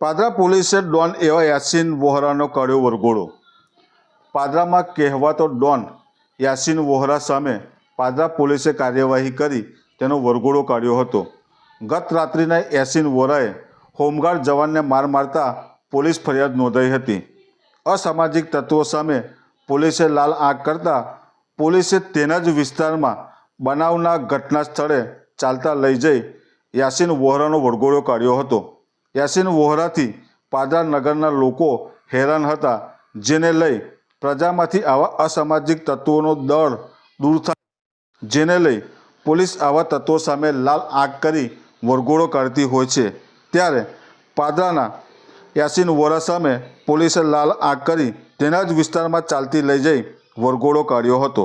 પાદરા પોલીસે ડોન એવા યાસીન વોહરાનો કર્યો વરઘોડો. પાદરામાં કહેવાતો ડોન યાસીન વોહરા સામે પાદરા પોલીસે કાર્યવાહી કરી તેનો વરઘોડો કાઢ્યો હતો. ગત રાત્રિના યાસીન વોરાએ હોમગાર્ડ જવાનને માર મારતા પોલીસ ફરિયાદ નોંધાઈ હતી. અસામાજિક તત્વો સામે પોલીસે લાલ આંખ કરતા પોલીસે તેના જ વિસ્તારમાં બનાવના ઘટના સ્થળે ચાલતા લઈ જઈ યાસીન વોહરાનો વરઘોડો કાઢ્યો હતો. યાસીન વોહરાથી પાદરા નગરના લોકો હેરાન હતા, જેને લઈ પ્રજામાંથી આવા અસામાજિક તત્વોનો દળ દૂર થાય. જેને લઈ પોલીસ આવા તત્વો સામે લાલ આંખ કરી વરઘોડો કાઢતી હોય છે. ત્યારે પાદરાના યાસીન વોરા સામે પોલીસે લાલ આંખ કરી તેના જ વિસ્તારમાં ચાલતી લઈ જઈ વરઘોડો કાઢ્યો હતો.